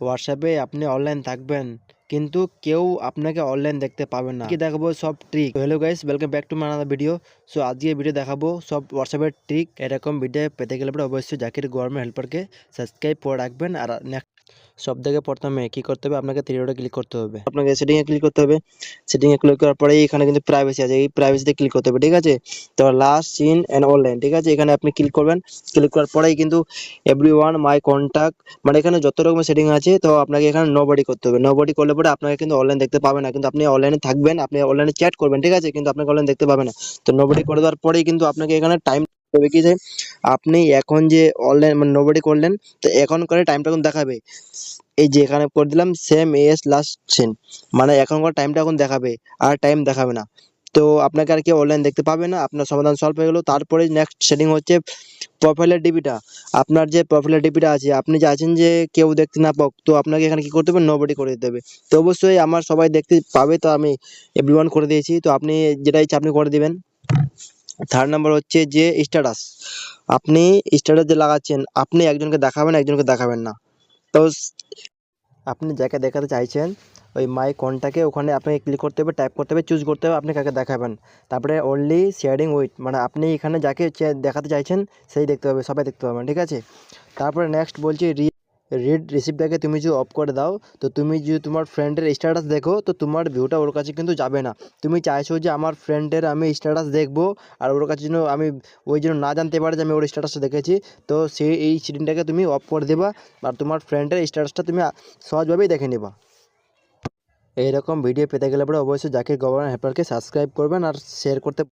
হোয়াটসঅ্যাপে আপনি অনলাইন থাকবেন, কিন্তু কেউ আপনাকে অনলাইন দেখতে পাবে না। কি দেখাবো সব trick hello guys welcome back to my another video so আজকে ভিডিও দেখাবো সব হোয়াটসঅ্যাপের ট্রিক এরকম ভিডিও পেতে গেলে পরে অবশ্যই জাকির গভর্নমেন্ট হেল্পারকে সাবস্ক্রাইব করে রাখবেন। আর next সব থেকে প্রথমে কি করতে হবে? আপনাকে থ্রি ডটে ক্লিক করতে হবে। আপনাকে সেটিংয়ে ক্লিক করতে হবে। সেটিংয়ে ক্লিক করার পরে এখানে কিন্তু প্রাইভেসি আছে। এই প্রাইভেসিতে ক্লিক করতে হবে, ঠিক আছে? তো লাস্ট সিন অ্যান্ড অনলাইন ঠিক আছে? এখানে আপনি ক্লিক করবেন। ক্লিক করার পরেই কিন্তু এভরি ওয়ান মাই কন্ট্যাক্ট মানে এখানে যত রকমের সেটিং আছে, তো আপনাকে এখানে নো বডি করতে হবে। নো বডি করলে পরে আপনাকে কিন্তু অনলাইন দেখতে পাবে না। কিন্তু আপনি অনলাইনে থাকবেন, আপনি অনলাইনে চ্যাট করবেন, ঠিক আছে? কিন্তু আপনাকে অনলাইন দেখতে পাবে না। তো নো বডি করে দেওয়ার পরেই কিন্তু আপনাকে এখানে টাইম হবে কি যে আপনি এখন যে অনলাইন মানে নো বডি করলেন, তো এখন করে টাইমটা এখন দেখাবে। এই যে এখানে করে দিলাম সেম এস লাস্ট সিন মানে এখনকার টাইমটা এখন দেখাবে, আর টাইম দেখাবে না। তো আপনাকে আর কি অনলাইন দেখতে পাবে না, আপনার সমাধান সলভ হয়ে গেলো। তারপরে নেক্সট সেটিং হচ্ছে প্রোফাইলের ডিপিটা আপনার যে প্রোফাইলের ডিপিটা আছে, আপনি চাইছেন যে কেউ দেখতে না পাক, তো আপনাকে এখানে কি করতে হবে? নোবডি করে দিতে হবে। তো অবশ্যই আমার সবাই দেখতে পাবে, তো আমি এভরিওয়ান করে দিয়েছি। তো আপনি যেটা ইচ্ছা আপনি করে দিবেন। থার্ড নাম্বার হচ্ছে যে স্ট্যাটাস আপনি স্ট্যাটাস যে লাগাচ্ছেন, আপনি একজনকে দেখাবেন একজনকে দেখাবেন না। তো আপনি যাকে দেখাতে চাইছেন, ওই মাই কন্টাকে ওখানে আপনাকে ক্লিক করতে হবে টাইপ করতে হবে চুজ করতে হবে, আপনি কাকে দেখাবেন। তারপরে অনলি শেয়ারিং উইথ মানে আপনি এখানে যাকে দেখাতে চাইছেন, সেই দেখতে হবে সবাই দেখতে পাবেন ঠিক আছে? তারপরে নেক্সট বলছি রি রিড রিসিপ্টটাকে তুমি যদি অফ করে দাও, তো তুমি যদি তোমার ফ্রেন্ডের স্ট্যাটাস দেখো, তো তোমার ভিউটা ওর কাছে কিন্তু যাবে না। তুমি চাইছো যে আমার ফ্রেন্ডের আমি স্ট্যাটাস দেখব, আর ওর কাছে যেন আমি ওই জন্য না জানতে পারে যে আমি ওর স্ট্যাটাসটা দেখেছি, তো সেই এই সিটিংটাকে তুমি অফ করে দেবা, আর তোমার ফ্রেন্ডের স্ট্যাটাসটা তুমি সহজভাবেই দেখে নেবা। এইরকম ভিডিও পেতে গেলে পরে অবশ্যই জাকির গভর্নমেন্ট হেল্পারকে সাবস্ক্রাইব করবেন, আর শেয়ার করতে